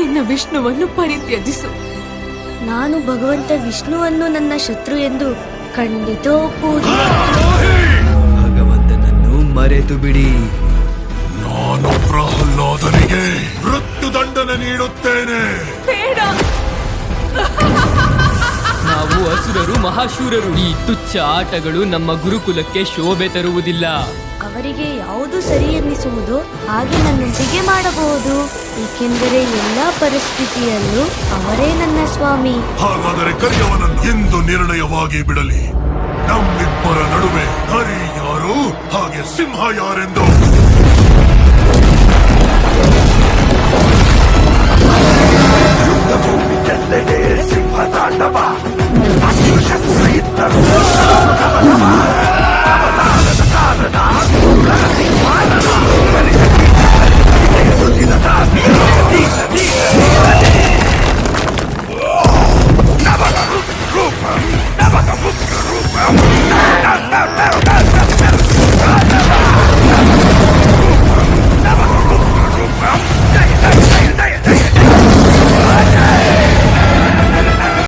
ನಿನ್ನ ವಿಷ್ಣುವನ್ನು ಪರಿತ್ಯಜಿಸು. ನಾನು ಭಗವಂತ ವಿಷ್ಣುವನ್ನು ನನ್ನ ಶತ್ರು ಎಂದು ಖಂಡಿತ ಭಗವಂತನನ್ನು ಮರೆತು ಬಿಡಿ. ನಾನು ಪ್ರಹ್ಲಾದನಿಗೆ ಮೃತ್ಯುದಂಡನೆ ನೀಡುತ್ತೇನೆ. ಬೇಡ. ನಾವು ಅಸುರರು ಮಹಾಶೂರರು. ಈ ತುಚ್ಛ ಆಟಗಳು ನಮ್ಮ ಗುರುಕುಲಕ್ಕೆ ಶೋಭೆ ತರುವುದಿಲ್ಲ. ಅವರಿಗೆ ಯಾವುದು ಸರಿ ಎನ್ನಿಸುವುದು ಹಾಗೆ ನನ್ನೊಂದಿಗೆ ಮಾಡಬಹುದು. ಏಕೆಂದರೆ ಎಲ್ಲಾ ಪರಿಸ್ಥಿತಿಯಲ್ಲೂ ಅವರೇ ನನ್ನ ಸ್ವಾಮಿ. ಹಾಗಾದರೆ ಕರಿಯವನನ್ನು ಎಂದು ನಿರ್ಣಯವಾಗಿ ಬಿಡಲಿ. ನಮ್ಮಿಬ್ಬರ ನಡುವೆ ಹರಿ ಯಾರು? ಹಾಗೆ ಸಿಂಹ ಯಾರೆಂದು? ಯುದ್ಧಭೂಮಿ ಸಿಂಹ ತಾಂಡವ. ಇದ್ದರು